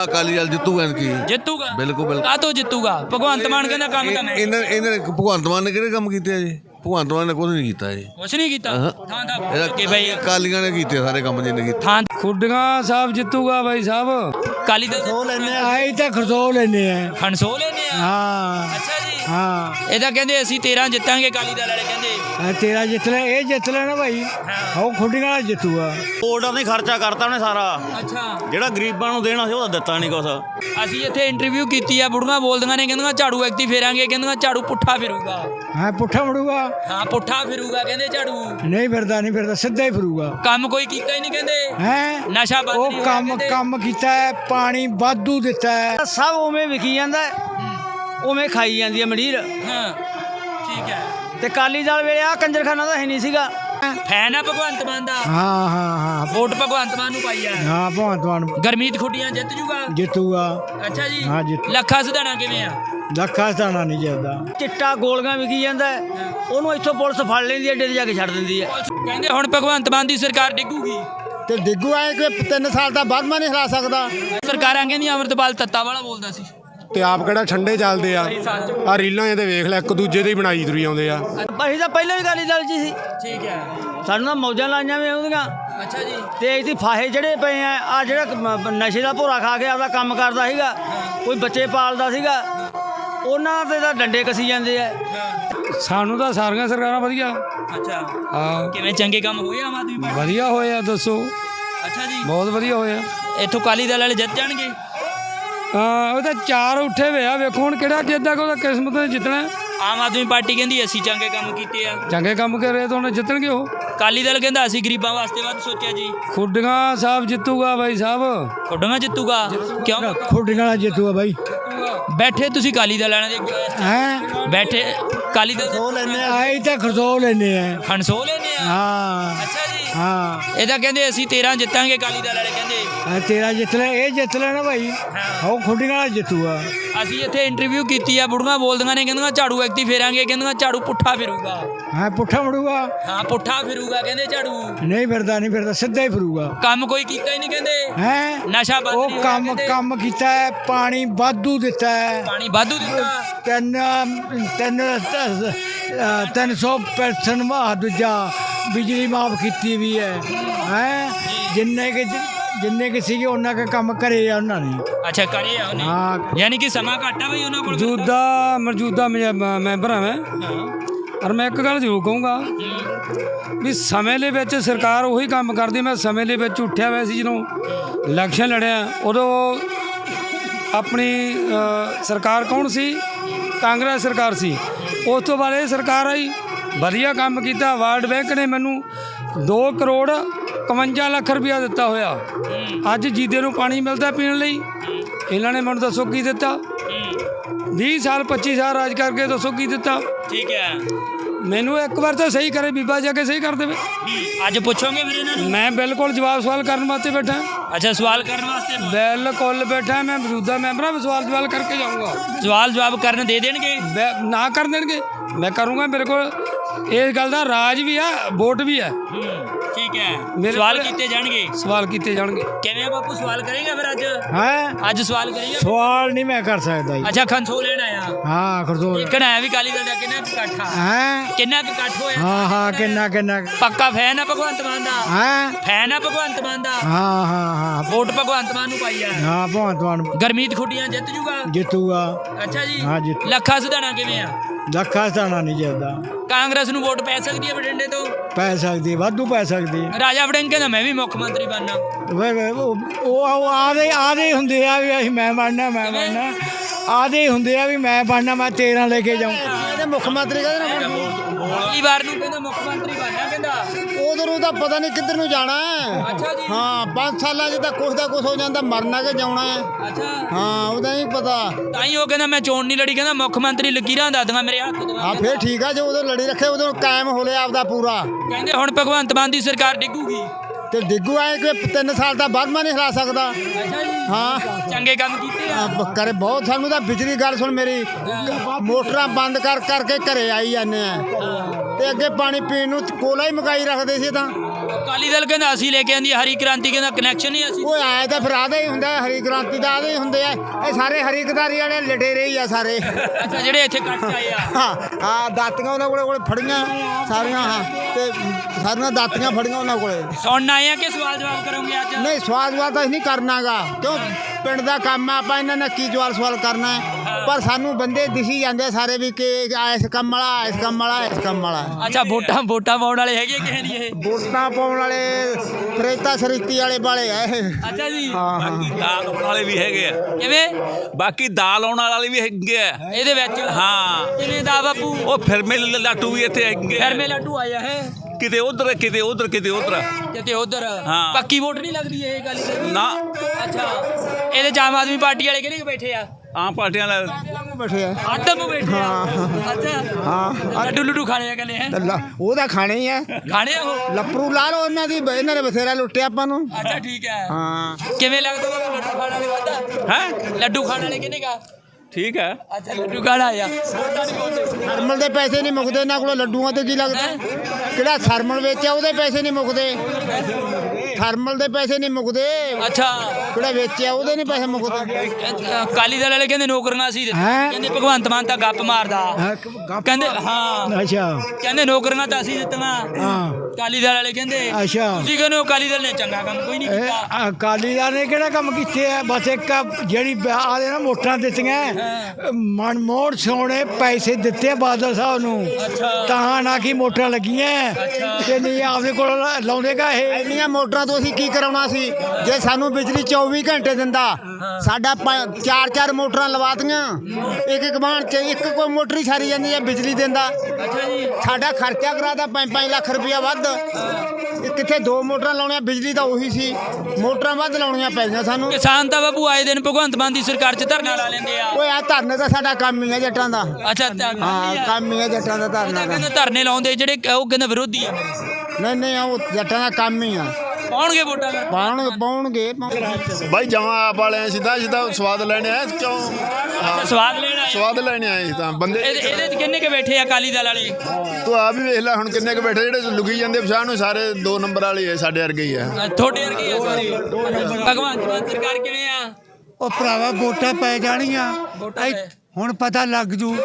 ਅਕਾਲੀ ਦਲ ਜਿੱਤੂਗਾ ਕੀ। ਜਿੱਤੂਗਾ? ਬਿਲਕੁਲ ਬਿਲਕੁਲ। ਕਾਹ ਤੋਂ ਜਿੱਤੂਗਾ? ਭਗਵੰਤ ਮਾਨ ਕਹਿੰਦਾ ਕੰਮ ਤਾਂ ਮੈਂ ਇਹਨਾਂ ਇਹਨਾਂ ਨੇ ਭਗਵੰਤ ਮਾਨ ਨੇ ਕਿਹੜੇ ਕੰਮ ਕੀਤੇ ਆ ਜੀ? ਭਗਵੰਤ ਮਾਨ ਨੇ ਕੁਝ ਨਹੀਂ ਕੀਤਾ ਜੀ। ਕੁਛ ਨਹੀਂ ਕੀਤਾ। ਥਾਂ ਥਾਂ ਕਿ ਬਈ ਅਕਾਲੀਆਂ ਨੇ ਕੀਤੇ ਸਾਰੇ ਕੰਮ ਜਿਹਨੇ ਕੀਤੇ। ਥਾਂ ਖੁੱਡੀਆਂ ਸਾਹਿਬ ਜਿੱਤੂਗਾ ਬਾਈ ਸਾਹਿਬ। ਕਾਲੀ ਦਲ ਲੈਨੇ ਆਈ ਤਾਂ ਖਰਚੋ ਲੈਨੇ ਆ। ਖਣਸੋ ਲੈਨੇ ਆ? ਹਾਂ। ਅੱਛਾ ਜੀ। ਹਾਂ। ਇਹ ਤਾਂ ਕਹਿੰਦੇ ਅਸੀਂ 13 ਜਿੱਤਾਂਗੇ ਕਾਲੀ ਦਲ ਵਾਲੇ ਕਹਿੰਦੇ ਇਹ ਤੇਰਾ ਜਿੱਤ ਲੈ ਇਹ ਜਿੱਤ ਲੈਣਾ ਭਾਈ। ਉਹ ਖੁੱਡੀਆਂ ਵਾਲਾ ਜਿੱਤੂਗਾ। ਆਰਡਰ ਨਹੀਂ ਖਰਚਾ ਕਰਤਾ ਉਹਨੇ ਸਾਰਾ। ਅੱਛਾ। ਜਿਹੜਾ ਗਰੀਬਾਂ ਨੂੰ ਦੇਣਾ ਸੀ ਉਹ ਤਾਂ ਦਿੱਤਾ ਨਹੀਂ ਕੁਛ। ਅਸੀਂ ਇੱਥੇ ਇੰਟਰਵਿਊ ਕੀਤੀ ਆ ਬੁੜੀਆਂ ਬੋਲਦੀਆਂ ਨੇ ਕਹਿੰਦੀਆਂ ਝਾੜੂ ਐਕਟੀ ਫੇਰਾਂਗੇ ਕਹਿੰਦੀਆਂ ਝਾੜੂ ਪੁੱਠਾ ਫਿਰੂਗਾ। ਹਾਂ ਪੁੱਠਾ ਮੁੜੂਗਾ ਹਾਂ ਪੁੱਠਾ ਫਿਰੂਗਾ ਕਹਿੰਦੇ ਝਾੜੂ। ਨਹੀਂ ਫਿਰਦਾ ਨਹੀਂ ਫਿਰਦਾ ਸਿੱਧਾ ਹੀ ਫਿਰੂਗਾ ਕੰਮ ਕੋਈ ਕੀਤਾ ਹੀ ਨਹੀਂ ਕਹਿੰਦੇ। ਹੈ? ਨਸ਼ਾ ਬੰਦ ਉਹ ਕੰਮ। ਕੰਮ ਕੀਤਾ ਹੈ ਪਾਣੀ ਵਾਧੂ ਦਿੱਤਾ ਹੈ। ਸਭ ਉਵੇਂ ਵਿਕੀ ਜਾਂਦਾ ਉਵੇਂ ਖਾਈ ਜਾਂਦੀ ਹੈ ਮੰਡੀਰ ਹਾਂ ਠੀਕ ਹੈ। ਤੇ ਕਾਲੀ ਦਲ ਵੇਲੇ ਆ ਕੰਜਰਖਾਨਾ ਤਾਂ ਹੈ ਨਹੀਂ ਸੀਗਾ। ਫੈਨ ਆ ਭਗਵੰਤ ਮਾਨ ਦਾ। ਹਾਂ ਹਾਂ ਹਾਂ। ਵੋਟ ਭਗਵੰਤ ਮਾਨ ਨੂੰ ਪਾਈ ਆ। ਹਾਂ ਭਗਵਾਨ ਗਰਮੀਤ ਖੁੱਡੀਆਂ ਜਿੱਤ ਜੂਗਾ? ਜਿੱਤੂਗਾ। ਅੱਛਾ ਜੀ। ਹਾਂ, ਜਿੱਤ- ਲੱਖਾ ਸਿਧਾਣਾ ਕਿਵੇਂ ਆ? ਲੱਖਾਂ ਸਤਾਣਾ ਨਹੀਂ ਜਿੱਤਦਾ। ਚਿੱਟਾ ਗੋਲੀਆਂ ਵਿਕੀ ਜਾਂਦਾ। ਉਹਨੂੰ ਇੱਥੋਂ ਪੁਲਿਸ ਫੜ ਲੈਂਦੀ ਹੈ ਤੇ ਜਾ ਕੇ ਛੱਡ ਦਿੰਦੀ ਹੈ। ਕਹਿੰਦੇ ਹੁਣ ਭਗਵੰਤ ਮਾਨ ਦੀ ਸਰਕਾਰ ਡਿੱਗੂਗੀ। ਤੇ ਡਿੱਗੂ ਆਏ ਕਿ 3 ਸਾਲ ਦਾ ਬਾਅਦ ਮੈਂ ਨਹੀਂ ਹਿਲਾ ਸਕਦਾ। ਸਰਕਾਰਾਂ ਕਹਿੰਦੀਆਂ ਅਮਰਤਪਾਲ ਤੱਤਾ ਵਾਲਾ ਬੋਲਦਾ ਸੀ। ਤੇ ਆਪ ਕਿਹੜਾ ਠੰਡੇ ਚੱਲਦੇ ਆ। ਆ ਰੀਲਾਂ ਇਹ ਤੇ ਵੇਖ ਲੈ ਇੱਕ ਦੂਜੇ ਦੇ ਹੀ ਬਣਾਈ ਤੁਰੀ ਆਉਂਦੇ ਆ। ਅਸੀਂ ਤਾਂ ਪਹਿਲਾਂ ਵੀ ਕਾਲੀ ਦਲ 'ਚ ਹੀ ਸੀ। ਠੀਕ ਹੈ। ਸਾਨੂੰ ਤਾਂ ਮੌਜਾਂ ਲਾਈਆਂ ਵੀ ਉਹਦੀਆਂ। ਅੱਛਾ ਜੀ। ਤੇ ਇਥੇ ਫਾਹੇ ਜਿਹੜੇ ਪਏ ਆ ਆ ਜਿਹੜਾ ਮ- ਨਸ਼ੇ ਦਾ ਭੋਰਾ ਖਾ ਕੇ ਆਪਦਾ ਕੰਮ ਕਰਦਾ ਸੀਗਾ ਕੋਈ ਬੱਚੇ ਪਾਲਦਾ ਸੀਗਾ ਉਹਨਾਂ ਤੇ ਤਾਂ ਡੰਡੇ ਕਸੀ ਜਾਂਦੇ ਆ। ਸਾਨੂੰ ਤਾਂ ਸਾਰੀਆਂ ਸਰਕਾਰਾਂ ਵਧੀਆ। ਅੱਛਾ। ਹਾਂ। ਕਿਵੇਂ ਚੰਗੇ ਕੰਮ ਹੋਏ ਆਮ ਆਦਮੀ ਪਾਰਟੀ? ਵਧੀਆ ਹੋਇਆ ਦੱਸੋ। ਅੱਛਾ ਜੀ। ਬਹੁਤ ਵਧੀਆ ਹੋਇਆ ਇੱਥੋਂ ਕਾਲੀ ਦਲ ਵਾਲੇ ਜਿੱਤ ਜਾਣਗੇ। ਹਾਂ ਉਹ ਤਾਂ ਚਾਰ ਉੱਠੇ ਹੋਏ ਆ ਵੇਖੋ ਹੁਣ ਕਿਹੜਾ ਕਿੱਦਾਂ ਉਹਦਾ ਕਿਸਮਤ ਨੇ ਜਿੱਤਣਾ। ਆਮ ਆਦਮੀ ਪਾਰਟੀ ਕਹਿੰਦੀ ਅਸੀਂ ਚੰਗੇ ਕੰਮ ਕੀਤੇ ਆ। ਚੰਗੇ ਕੰਮ ਕਰ ਰਹੇ ਤਾਂ ਉਹਨੇ ਜਿੱਤਣਗੇ ਉਹ। ਕਾਲੀ ਦਲ ਕਹਿੰਦਾ ਅਸੀਂ ਗਰੀਬਾਂ ਵਾਸਤੇ ਵੱਧ ਸੋਚਿਆ ਜੀ। ਖੁੱਡੀਆਂ ਸਾਹਿਬ ਜਿੱਤੂਗਾ ਬਾਈ ਸਾਹਿਬ। ਖੁੱਡਗਾ ਜਿੱਤੂਗਾ? ਕਿਉਂ? ਖੁੱਡੀਆਂ ਵਾਲਾ ਜਿੱਤੂਗਾ ਬਾਈ। ਬੈਠੇ ਤੁਸੀਂ ਕਾਲੀ ਦਲ ਵਾਲਿਆਂ ਦੇ ਹੈ? ਬੈਠੇ ਕਾਲੀ ਦਲ ਲੈਨੇ ਆਈ ਤਾਂ ਖਰਚੋ ਲੈਨੇ ਆ। ਖਣਸੋ ਲੈਨੇ ਆ? ਹਾਂ। ਅੱਛਾ ਹਾਂ। ਇਹ ਤਾਂ ਕਹਿੰਦੇ ਅਸੀਂ 13 ਜਿੱਤਾਂਗੇ ਕਾਲੀ ਦਲ ਵਾਲੇ ਕਹਿੰਦੇ। ਇਹ ਤੇਰਾ ਜਿੱਤ ਲੈ ਇਹ ਜਿੱਤ ਲੈਣਾ ਭਾਈ। ਉਹ ਖੁੱਡੀਆਂ ਵਾਲਾ ਜਿੱਤੂਗਾ। ਅਸੀਂ ਇੱਥੇ ਇੰਟਰਵਿਊ ਕੀਤੀ ਆ ਬੁੜੀਆਂ ਬੋਲਦੀਆਂ ਨੇ ਕਹਿੰਦੀਆਂ ਝਾੜੂ ਐਕਟੀ ਫੇਰਾਂਗੇ ਕਹਿੰਦੀਆਂ ਝਾੜੂ ਪੁੱਠਾ ਫਿਰੂਗਾ। ਹਾਂ ਪੁੱਠਾ ਮੁੜੂਗਾ ਹਾਂ ਪੁੱਠਾ ਫਿਰੂਗਾ ਕਹਿੰਦੇ ਝਾੜੂ। ਨਹੀਂ ਫਿਰਦਾ ਨਹੀਂ ਫਿਰਦਾ ਸਿੱਧਾ ਹੀ ਫਿਰੂਗਾ ਕੰਮ ਕੋਈ ਕੀਤਾ ਹੀ ਨਹੀਂ ਕਹਿੰਦੇ। ਹੈ? ਨਸ਼ਾ ਬੰਦ ਨਹੀਂ ਉਹ ਹੋਇਆ ਕੰਮ ਕਹਿੰਦੇ। ਕੰਮ ਕੀਤਾ ਹੈ ਪਾਣੀ ਵਾਧੂ ਦਿੱਤਾ ਹੈ। ਪਾਣੀ ਵਾਧੂ ਦਿੱਤਾ। ਤਿੰਨ ਤਿੰਨ ਅ, ਤਿੰਨ ਸੌ ਪਰਸਨ ਮਾ ਦੂਜਾ ਬਿਜਲੀ ਮਾਫ ਕੀਤੀ ਵੀ ਹੈ। ਹੈ? ਜਿੰਨੇ ਕਿ ਜਿੰਨੇ ਕਿ ਸੀਗੇ ਉਹਨਾਂ ਦਾ ਕੰਮ ਕਰੇ ਆ ਉਹਨਾਂ ਨੇ। ਅੱਛਾ ਕਰੇ ਆ ਉਹਨੇ। ਹਾਂ। ਯਾਨੀ ਕਿ ਸਮਾਂ ਘੱਟ ਆ ਬਈ ਉਹਨਾਂ ਕੋਲ? ਮੌਜੂਦਾ ਮੌਜੂਦਾ ਮੈਂ- ਮੈਂਬਰ ਹਾਂ ਮੈਂ। ਔਰ ਮੈਂ ਇੱਕ ਗੱਲ ਜ਼ਰੂਰ ਕਹੂੰਗਾ ਵੀ ਸਮੇਂ ਦੇ ਵਿੱਚ ਸਰਕਾਰ ਉਹੀ ਕੰਮ ਕਰਦੀ ਮੈਂ ਸਮੇਂ ਦੇ ਵਿੱਚ ਉੱਠਿਆ ਹੋਇਆ ਸੀ ਜਦੋਂ ਇਲੈਕਸ਼ਨ ਲੜਿਆ ਉਦੋਂ ਆਪਣੀ ਅ, ਸਰਕਾਰ ਕੌਣ ਸੀ? ਕਾਂਗਰਸ ਸਰਕਾਰ ਸੀ। ਉਸ ਤੋਂ ਬਾਅਦ ਇਹ ਸਰਕਾਰ ਆਈ ਵਧੀਆ ਕੰਮ ਕੀਤਾ ਵਰਲਡ ਬੈਂਕ ਨੇ ਮੈਨੂੰ 2 ਕਰੋੜ 51 ਲੱਖ ਰੁਪਇਆ ਦਿੱਤਾ ਹੋਇਆ। ਅੱਜ ਜੀਦੇ ਨੂੰ ਪਾਣੀ ਮਿਲਦਾ ਪੀਣ ਲਈ। ਇਹਨਾਂ ਨੇ ਮੈਨੂੰ ਦੱਸੋ ਕੀ ਦਿੱਤਾ? 20 ਸਾਲ 25 ਸਾਲ ਰਾਜ ਕਰਕੇ ਦੱਸੋ ਕੀ ਦਿੱਤਾ? ਠੀਕ ਹੈ। ਮੈਨੂੰ ਇੱਕ ਵਾਰ ਤਾਂ ਸਹੀ ਕਰੇ ਬੀਬਾ ਜਾ ਕੇ ਸਹੀ ਕਰ ਦੇਵੇ। ਅੱਜ ਪੁੱਛੋਗੇ ਫਿਰ ਇਹਨਾਂ ਨੂੰ? ਮੈਂ ਬਿਲਕੁਲ ਜਵਾਬ ਸਵਾਲ ਕਰਨ ਵਾਸਤੇ ਬੈਠਾ ਅੱਛਾ ਸਵਾਲ ਕਰਨ ਵਾਸਤੇ? ਬਿਲਕੁਲ ਬੈਠਾ ਮੈਂ ਮੌਜੂਦਾ ਮੈਂਬਰਾਂ ਨੂੰ ਸਵਾਲ ਜਵਾਬ ਕਰਕੇ ਜਾਊਂਗਾ। ਸਵਾਲ ਜਵਾਬ ਕਰਨ ਦੇ ਦੇਣਗੇ? ਨਾ ਕਰ ਦੇਣਗੇ। ਮੈਂ ਕਰੂੰਗਾ ਮੇਰੇ ਕੋਲ। ਇਸ ਗੱਲ ਦਾ ਰਾਜ ਵੀ ਆ ਵੋਟ ਵੀ ਆ। ਠੀਕ ਹੈ। ਮੇਰੇ ਸਵਾਲ ਕੋਲ- ਕੀਤੇ ਜਾਣਗੇ। ਸਵਾਲ ਕੀਤੇ ਜਾਣਗੇ। ਕਿਵੇਂ ਬਾਪੂ? ਸਵਾਲ ਕਰੇਗਾ ਫਿਰ ਅੱਜ? ਹੈ? ਅੱਜ ਸਵਾਲ ਕਰੇਗਾ? ਸਵਾਲ ਨਹੀਂ ਮੈਂ ਕਰ ਸਕਦਾ ਜੀ। ਅੱਛਾ ਖੰਸੋ ਲੈਣ ਆਇਆ। ਹਾਂ ਖਰਚੋ ਦੇਖਣ ਆਇਆ ਵੀ ਕਾਲੀ ਦਲ ਦਾ ਕਿੰਨਾ ਕੁ ਇਕੱਠ ਆ? ਹੈ? ਕਿੰਨਾ ਕੁ ਇਕੱਠ ਹੋਇਆ? ਹਾਂ ਹਾਂ ਕਿੰਨਾ ਕਿੰਨਾ ਪੱਕਾ ਫੈਨ ਆ ਭਗਵੰਤ ਮਾਨ ਦਾ? ਹੈ? ਫੈਨ ਆ ਭਗਵੰਤ ਮਾਨ ਦਾ? ਹਾਂ ਹਾਂ ਹਾਂ। ਵੋਟ ਭਗਵੰਤ ਮਾਨ ਨੂੰ ਪਾਈ ਆ। ਹਾਂ ਭਗਵਾਨ ਗਰਮੀਤ ਖੁੱਡੀਆਂ ਜਿੱਤ ਜੂਗਾ? ਜਿੱਤੂਗਾ। ਅੱਛਾ ਜੀ। ਹਾਂ, ਜਿੱਤ- ਲੱਖਾ ਸਿਧਾਣਾ ਕਿਵੇਂ ਆ? ਲੱਖਾਂ ਸਤਾਣਾ ਨਹੀਂ ਜਿੱਤਦਾ। ਕਾਂਗਰਸ ਨੂੰ ਵੋਟ ਪੈ ਸਕਦੀ ਹੈ ਬਠਿੰਡੇ ਤੋਂ? ਪੈ ਸਕਦੀ ਵਾਧੂ ਪੈ ਸਕਦੀ ਰਾਜਾ ਵੜਿੰਗ ਕਹਿੰਦਾ ਮੈਂ ਵੀ ਮੁੱਖ ਮੰਤਰੀ ਬਣਨਾ। ਵੇ ਵੇ ਉਹ ਉਹ ਆਦੇ ਆਦੇ ਹੁੰਦੇ ਆ ਵੀ ਅਸੀਂ ਮੈਂ ਬਣਨਾ ਮੈਂ ਬਣਨਾ। ਆਦੇ ਹੁੰਦੇ ਆ ਵੀ ਮੈਂ ਬਣਨਾ ਮੈਂ 13 ਲੈ ਕੇ ਜਾਉਂ ਇਹਦੇ ਮੁੱਖ ਮੰਤਰੀ ਕਹਿੰਦੇ ਅਗਲੀ ਵਾਰ ਨੂੰ ਕਹਿੰਦਾ ਮੁੱਖ ਮੰਤਰੀ ਉਧਰ ਉਹਦਾ ਪਤਾ ਨਹੀਂ ਕਿੱਧਰ ਨੂੰ ਜਾਣਾ ਹੈ। ਅੱਛਾ ਜੀ। ਹਾਂ 5 ਸਾਲਾਂ 'ਚ ਤਾਂ ਕੁਛ ਦਾ ਕੁਛ ਹੋ ਜਾਂਦਾ ਮਰਨਾ ਕਿ ਜਾਉਣਾ ਹੈ। ਅੱਛਾ। ਹਾਂ ਉਹਦਾ ਨਹੀਂ ਪਤਾ। ਤਾਂ ਹੀ ਉਹ ਕਹਿੰਦਾ ਮੈਂ ਚੋਣ ਨਹੀਂ ਲੜੀ ਕਹਿੰਦਾ ਮੁੱਖ ਮੰਤਰੀ ਲਕੀਰਾਂ ਦੱਸਦੀਆਂ ਮੇਰੇ ਹੱਥ ਦਵਾ ਆ ਫੇਰ ਠੀਕ ਆ ਜੇ ਉਦੋਂ ਲੜੀ ਰੱਖੇ ਉਦੋਂ ਕਾਇਮ ਹੋ ਲਿਆ ਆਪਦਾ ਪੂਰਾ। ਕਹਿੰਦੇ ਹੁਣ ਭਗਵੰਤ ਮਾਨ ਦੀ ਸਰਕਾਰ ਡਿੱਗੂਗੀ। ਤੇ ਡਿੱਗੂ ਆਏ ਕਿ 3 ਸਾਲ ਦਾ ਬਾਅਦ ਮੈਂ ਨਹੀਂ ਹਿਲਾ ਸਕਦਾ। ਹਾਂ। ਚੰਗੇ ਕੰਮ ਕੀਤੇ ਆ। ਕਰੇ ਬਹੁਤ ਸਾਨੂੰ ਤਾਂ ਬਿਜਲੀ ਗੱਲ ਸੁਣ ਮੇਰੀ। ਮੋਟਰਾਂ ਬੰਦ ਕਰ ਕਰਕੇ ਘਰੇ ਆਈ ਜਾਂਦੇ ਆ। ਤੇ ਅੱਗੇ ਪਾਣੀ ਪੀਣ ਨੂੰ ਕੋਲਾ ਹੀ ਮਕਾਈ ਰੱਖਦੇ ਸੀ ਤਾਂ। ਅਕਾਲੀ ਦਲ ਕਹਿੰਦਾ ਅਸੀਂ ਲੈ ਕੇ ਆਂਦੀ ਹਰੀ ਕ੍ਰਾਂਤੀ ਕਹਿੰਦਾ ਕਨੈਕਸ਼ਨ ਹੀ ਅਸੀਂ। ਉਹ ਆਏ ਤਾਂ ਫਿਰ ਆਦਾ ਹੀ ਹੁੰਦਾ ਹੈ, ਹਰੀ ਕ੍ਰਾਂਤੀ ਦਾ ਆਦਾ ਹੀ ਹੁੰਦੇ ਆ। ਇਹ ਸਾਰੇ ਹਰੀ ਕਦਾਰੀ ਵਾਲੇ ਲਟੇਰੇ ਹੀ ਆ ਸਾਰੇ। ਅੱਛਾ ਜਿਹੜੇ ਇੱਥੇ ਕੱਟ ਆਏ ਆ। ਹਾਂ ਹਾਂ ਦਾਤੀਆਂ ਉਹਨਾਂ ਕੋਲੇ ਕੋਲੇ ਫੜੀਆਂ ਸਾਰੀਆਂ ਹਾਂ ਤੇ ਸਾਰੀਆਂ ਦਾਤੀਆਂ ਫੜੀਆਂ ਉਹਨਾਂ ਕੋਲੇ। ਸੁਣਨ ਆਏ ਆ ਕਿ ਸਵਾਲ ਜਵਾਬ ਕਰੋਗੇ ਅੱਜ? ਨਹੀਂ ਸਵਾਲ ਜਵਾਬ ਤਾਂ ਅਸੀਂ ਨਹੀਂ ਕਰਨਾਗਾ ਕਿਉਂ? ਪਿੰਡ ਦਾ ਕੰਮ ਆ ਆਪਾਂ ਇਹਨਾਂ ਨੇ ਕੀ ਜਵਾਬ ਸਵਾਲ ਕਰਨਾ ਹੈ? ਪਰ ਸਾਨੂੰ ਬੰਦੇ ਦਿਸੀ ਜਾਂਦੇ ਸਾਰੇ ਵੀ ਕਿ ਇਸ ਕੰਮ ਵਾਲਾ ਇਸ ਕੰਮ ਵਾਲਾ ਇਸ ਕੰਮ ਵਾਲਾ। ਅੱਛਾ ਵੋਟਾਂ ਵੋਟਾਂ ਪਾਉਣ ਵਾਲੇ ਹੈਗੇ ਕਿਸੇ ਦੀ ਇਹ? ਵੋਟਾਂ ਪਾਉਣ ਵਾਲੇ ਫਰੇਤਾ ਸਰੀਤੀ ਵਾਲੇ ਵਾਲੇ ਆ ਇਹ। ਅੱਛਾ ਜੀ। ਹਾਂ ਹਾਂ। ਦਾਲ ਵਾਲੇ ਵੀ ਹੈਗੇ ਆ। ਕਿਵੇਂ? ਬਾਕੀ ਦਾਲ ਆਉਣ ਵਾਲੇ ਵੀ ਹੈਗੇ ਆ। ਇਹਦੇ ਵਿੱਚ? ਹਾਂ। ਕਿਵੇਂ ਦਾ ਬਾਪੂ? ਉਹ ਫਿਰ ਮੇ ਲਾਟੂ ਵੀ ਇੱਥੇ ਹੈਗੇ ਆ। ਫਿਰ ਮੇ ਲੱਡੂ ਆਇਆ ਹੈ? ਕਿਤੇ ਉਧਰ ਕਿਤੇ ਉਧਰ ਕਿਤੇ ਉਧਰ। ਕਿਤੇ ਉਧਰ? ਹਾਂ। ਪੱਕੀ ਵੋਟ ਨਹੀਂ ਲੱਗਦੀ ਇਹ ਗੱਲ? ਦੀ ਨਾ। ਅੱਛਾ। ਇਹਦੇ 'ਚ ਆਮ ਆਦਮੀ ਪਾਰਟੀ ਵਾਲੇ ਕਿਹੜੇ ਬੈਠੇ ਆ? ਆਮ ਪਾਰਟੀਆਂ ਵਾਲੇ ਬੈਠੇ ਆ ਆਟਮ ਬੈਠੇ ਆ। ਅੱਛਾ। ਹਾਂ। ਲੱਡੂ ਲੱਡੂ ਖਾਣੇ ਆ ਕਹਿੰਦੇ ਹੈ? ਤੇ ਲ- ਉਹਦਾ ਖਾਣੇ ਹੀ ਆ। ਖਾਣੇ ਆ ਉਹ? ਲੱਪਰੂ ਲਾ ਲਓ ਇਹਨਾਂ ਦੀ ਇਹਨਾਂ ਨੇ ਬਥੇਰਾ ਲੁੱਟਿਆ ਆਪਾਂ ਨੂੰ। ਅੱਛਾ ਠੀਕ ਹੈ ਹਾਂ। ਕਿਵੇਂ ਲੱਗਦਾ ਬਾਬਾ ਲੱਡੂ ਖਾਣ ਵਾਲੇ ਵਾਦਾ ਹੈ? ਲੱਡੂ ਖਾਣ ਵਾਲੇ ਕਿਹਨੇ ਕਾ? ਠੀਕ ਹੈ ਅੱਛਾ ਲੱਡੂ ਖਾਣ ਆਇਆ ਵੋਟਾਂ ਨਹੀਂ ਪਾਉਂਦੇ ਥਰਮਲ ਦੇ ਪੈਸੇ ਨਹੀਂ ਮੁੱਕਦੇ ਇਹਨਾਂ ਕੋਲ ਲੱਡੂਆਂ ਤੇ ਕੀ ਲੱਗਦਾ? ਕਿਹੜਾ ਥਰਮਲ ਵੇਚਿਆ ਉਹਦੇ ਪੈਸੇ ਨਹੀਂ ਮੁੱਕਦੇ। ਥਰਮਲ ਦੇ ਪੈਸੇ ਨਹੀਂ ਮੁੱਕਦੇ। ਅੱਛਾ। ਕਿਹੜਾ ਵੇਚਿਆ ਉਹਦੇ ਨਹੀਂ ਪੈਸੇ ਮੁੱਕਦੇ। ਕਾਲੀ ਦਲ ਵਾਲੇ ਕਹਿੰਦੇ ਨੌਕਰੀਆਂ। ਹੈਂ? ਕਹਿੰਦੇ ਭਗਵੰਤ ਮਾਨ ਤਾਂ ਗੱਪ ਮਾਰਦਾ। ਹਾਂ, ਕ- ਗੱਪ ਕਹਿੰਦੇ ਹਾਂ। ਅੱਛਾ। ਕਹਿੰਦੇ ਨੌਕਰੀਆਂ ਤਾਂ ਅਸੀਂ ਦਿੱਤੀਆਂ। ਹਾਂ। ਕਾਲੀ ਦਲ ਵਾਲੇ ਕਹਿੰਦੇ ਅੱਛਾ। ਤੁਸੀਂ ਕਹਿੰਦੇ ਹੋ ਕਾਲੀ ਦਲ ਨੇ ਚੰਗਾ ਕੰਮ ਕੋਈ ਨਹੀਂ ਇਹ ਕੀਤਾ। ਅਕਾਲੀ ਦਲ ਨੇ ਕਿਹੜਾ ਕੰਮ ਕੀਤੇ ਆ? ਬਸ ਇੱਕ ਆ ਜਿਹੜੀ ਆਦੇ ਨਾ ਵੋਟਾਂ ਦਿੱਤੀਆਂ। ਮਨਮੋਹਨ ਸੋਹਣੇ ਪੈਸੇ ਦਿੱਤੇ ਬਾਦਲ ਸਾਹਿਬ ਨੂੰ। ਤਾਂ ਨਾ ਕੀ ਮੋਟਰਾਂ ਲੱਗੀਆਂ। ਤੇ ਨਹੀਂ ਆਪਦੇ ਕੋਲ ਲਾਉਂਦੇਗਾ ਇਹ। ਇੰਨੀਆਂ ਮੋਟਰਾਂ ਤੋਂ ਅਸੀਂ ਕੀ ਕਰਾਉਣਾ ਸੀ? ਜੇ ਸਾਨੂੰ ਬਿਜਲੀ 24 ਘੰਟੇ ਦਿੰਦਾ ਸਾਡਾ ਪੰਜ- ਚਾਰ ਚਾਰ ਮੋਟਰਾਂ ਲਵਾਤੀਆਂ। ਇੱਕ ਇੱਕ ਬਾਣ ਚ ਇੱਕ ਕੋਈ ਮੋਟਰ ਹੀ ਸਾਰੀ ਜਾਂਦੀ ਹੈ ਬਿਜਲੀ ਦਿੰਦਾ ਅੱਛਾ ਜੀ। ਸਾਡਾ ਖਰਚਾ ਕਰਾਦਾ 5-5 ਲੱਖ ਰੁਪਇਆ ਵੱਧ। ਇਹ ਕਿੱਥੇ ਦੋ ਮੋਟਰਾਂ ਲਾਉਣੀਆਂ ਬਿਜਲੀ ਤਾਂ ਉਹੀ ਸੀ। ਮੋਟਰਾਂ ਵੱਧ ਲਾਉਣੀਆਂ ਪੈਂਦੀਆਂ ਸਾਨੂੰ। ਕਿਸਾਨ ਤਾਂ ਬਾਬੂ ਆਏ ਦਿਨ ਭਗਵੰਤ ਮਾਨ ਦੀ ਸਰਕਾਰ 'ਚ ਧਰਨਾ ਲਾ ਲੈਂਦੇ ਆ। ਓਏ ਆ ਧਰਨੇ ਤਾਂ ਸਾਡਾ ਕੰਮ ਹੀ ਹੈ ਜੱਟਾਂ ਦਾ। ਅੱਛਾ ਹਾਂ ਕੰਮ ਹੀ ਹੈ ਜੱਟਾਂ ਦਾ ਧਰਨਾ ਦਾ। ਕਹਿੰਦੇ ਧਰਨੇ ਲਾਉਂਦੇ ਜਿਹੜੇ ਉਹ ਕਹਿੰਦੇ ਵਿਰੋਧੀ ਆ। ਨਹੀਂ ਨਹੀਂ ਉਹ ਜੱਟਾਂ ਦਾ ਕੰਮ ਹੀ ਆ। ਪਾਉਣਗੇ ਵੋਟਾਂ। ਪਾਉਣ ਪਾਉਣਗੇ। ਬਾਈ ਜਮਾ ਆਪ ਵਾਲੇ ਸਿੱਧਾ ਸਿੱਧਾ ਸਵਾਦ ਲੈਣੇ ਆ ਕਿਉਂ ਸਵਾਦ ਲੈਣ ਆਏ। ਸਵਾਦ ਲੈਣੇ ਆਏ ਤਾਂ। ਬੰਦੇ ਇਹਦੇ ਇਹਦੇ 'ਚ ਕਿੰਨੇ ਕੇ ਬੈਠੇ ਆ ਅਕਾਲੀ ਦਲ ਵਾਲੇ? ਤੂੰ ਆਪ ਹੀ ਵੇਖ ਲੈ ਹੁਣ ਕਿੰਨੇ ਕੁ ਬੈਠੇ ਜਿਹੜੇ ਲੁਕੀ ਜਾਂਦੇ ਪਛਾਣ ਨੂੰ ਸਾਰੇ ਦੋ ਨੰਬਰ ਵਾਲੇ ਆ ਸਾਡੇ ਵਰਗੇ ਹੀ ਆ। ਤੁਹਾਡੇ ਵਰਗੇ ਆ ਸਾਰੇ। ਭਗਵੰਤ ਮਾਨ ਸਰਕਾਰ ਕਿਵੇਂ ਆ? ਉਹ ਭਰਾਵਾ ਵੋਟਾਂ ਪੈ ਜਾਣੀਆਂ। ਵੋਟਾਂ ਐ- ਪੈ- ਹੁਣ ਪਤਾ ਲੱਗ ਜੂ।